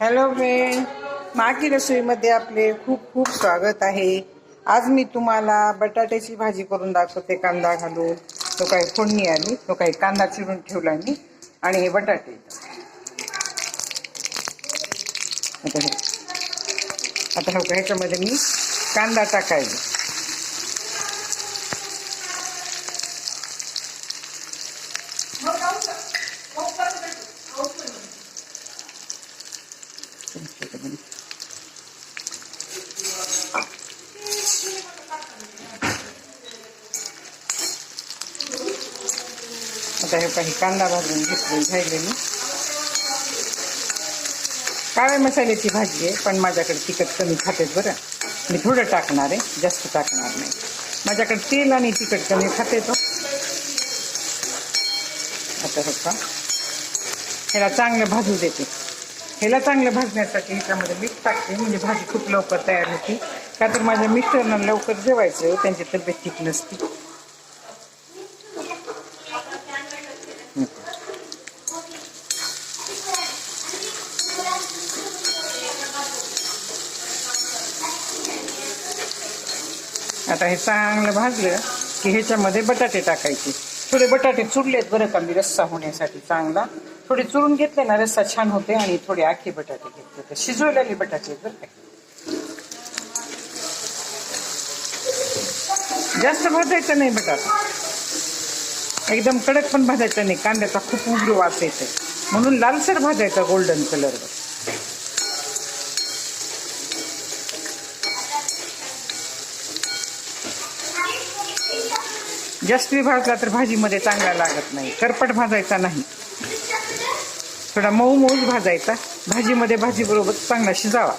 Hello friend माकी रसोईमध्ये आपले खूप खूप स्वागत आहे. आज मी तुम्हाला बटाट्याची भाजी करून दाखवते कांदा घालून. तो काही फोडणी आली तो काही कांदा चिरून ठेवला मी आणि हे बटाटे. आता हे आता हो ह्याच्यामध्ये मी कांदा टाकायला. आता हे काही कांदा भाजून घेतले घ्यायले मी काळ्या मसाल्याची भाजी आहे पण माझ्याकडे तिखट कमी खातेत बरं. मी थोडं टाकणार आहे जास्त टाकणार नाही. माझ्याकडे तेल आणि तिखट कमी खाते तो हो. आता हो का ह्याला चांगलं भाजू देते. ह्याला चांगलं भाजण्यासाठी ह्याच्यामध्ये मीठ टाकते म्हणजे भाजी खूप लवकर तयार होती. का तर माझ्या मिस्टरना लवकर जेवायचं हो. त्यांची तब्येत ठीक नसती. आता हे चांगलं भाजलं की ह्याच्यामध्ये बटाटे टाकायचे. थोडे बटाटे चुरलेत बरं का मी रस्सा होण्यासाठी चांगला. थोडे चुरून घेतले ना रस्सा छान होते आणि थोडे आखे बटाटे घेतले तर शिजवलेले बटाटे बरं का. जास्त भाजायचं नाही बटाटा. एकदम कडक पण भाजायचा नाही. कांद्याचा खूप उग्र वास येते म्हणून लालसर भाजायचा गोल्डन कलरवर जास्त भाजला तर भाजीमध्ये चांगला लागत नाही. करपट भाजायचा नाही. थोडा मऊ मऊच भाजायचा. भाजीमध्ये भाजीबरोबर चांगला शिजावा.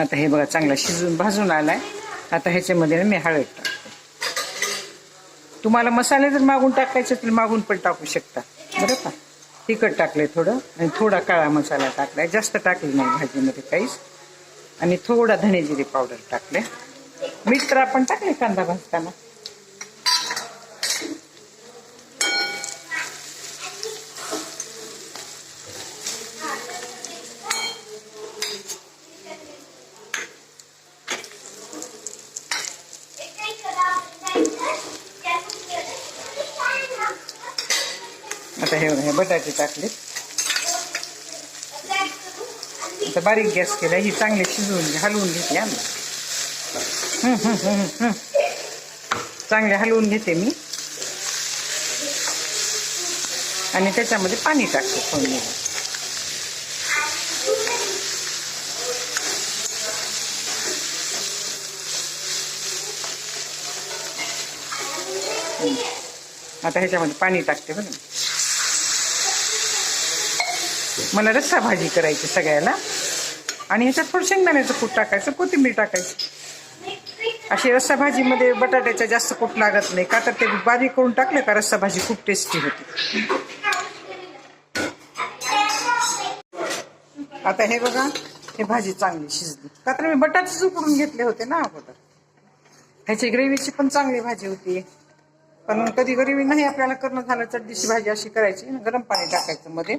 आता हे बघा चांगला शिजून भाजून आलाय. आता ह्याच्यामध्ये मी हळद तुम्हाला मसाले जर मागून टाकायचे तर मागून पण टाकू शकता. बरं का तिखट टाकलंय थोडं आणि थोडा काळा मसाला टाकलाय. जास्त टाकली नाही भाजीमध्ये काहीच. आणि थोडा धने जिरे पावडर टाकले मीठ तर आपण टाकले कांदा भाजताना? आता हे हे बटाटे टाकले आता बारीक गॅस केला ही चांगली शिजवून घे- हलवून घेते आम्ही चांगले हलवून घेते मी. आणि त्याच्यामध्ये पाणी टाकते फोडणी आता ह्याच्यामध्ये पाणी टाकते बरं. मला रस्सा भाजी करायची सगळ्याला. आणि ह्याच्यात थोडं शेंगदाण्याचं कूट टाकायचं कोथिंबीर टाकायची. अशी रस्सा भाजीमध्ये बटाट्याच्या जास्त कूट लागत नाही. का तर ते बारीक करून टाकलं का रस्सा भाजी खूप टेस्टी होती. आता हे बघा हे भाजी चांगली शिजली. का तर मी बटाटेच उकडून घेतले होते ना अगोदर. ह्याची ग्रेव्हीची पण चांगली भाजी होती. पण कधी ग्रेव्ही नाही आपल्याला करणं झालं चटडीची भाजी अशी करायची गरम पाणी टाकायचं मध्ये.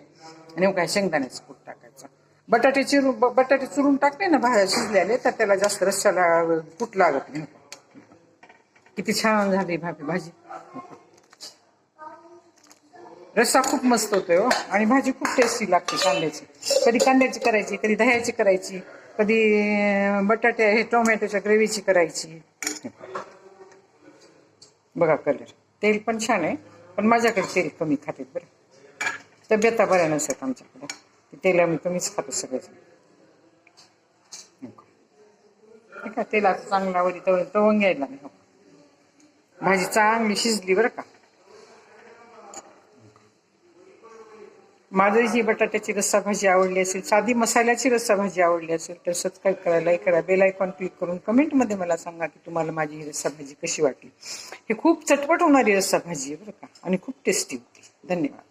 आणि काय शेंगदाण्याचं कूट टाकायचं. बटाटे चिरून बटाटे चुरून टाकले ना भाज्या शिजल्याले तर त्याला जास्त रस्स्याला कूट लागत नाही. किती छान झाली भाभी भाजी. रस्सा खूप मस्त होतोय हो. आणि भाजी खूप टेस्टी लागते कांद्याची. कधी कांद्याची करायची कधी दह्याची करायची कधी बटाटे हे टोमॅटोच्या ग्रेव्हीची करायची. बघा कलर. तेल पण छान आहे पण माझ्याकडे तेल कमी खाते बरं. तब्येता बऱ्या नसतात आमच्याकडे. ते तेल आम्ही कमीच खातो सगळेजण. का तेला तेलाचा चांगला वरी तव तवंग घ्यायला नाही हो भाजी चांगली शिजली बरं का. माझी जी बटाट्याची रस्सा भाजी आवडली असेल साधी मसाल्याची रस्सा भाजी आवडली असेल तर सबस्क्राईब करा लाईक करा बेल आयकॉन क्लिक करून कमेंटमध्ये मला सांगा की तुम्हाला माझी ही रस्सा भाजी कशी वाटली. हे खूप चटपट होणारी रस्सा भाजी आहे बरं का आणि खूप टेस्टी होती. धन्यवाद.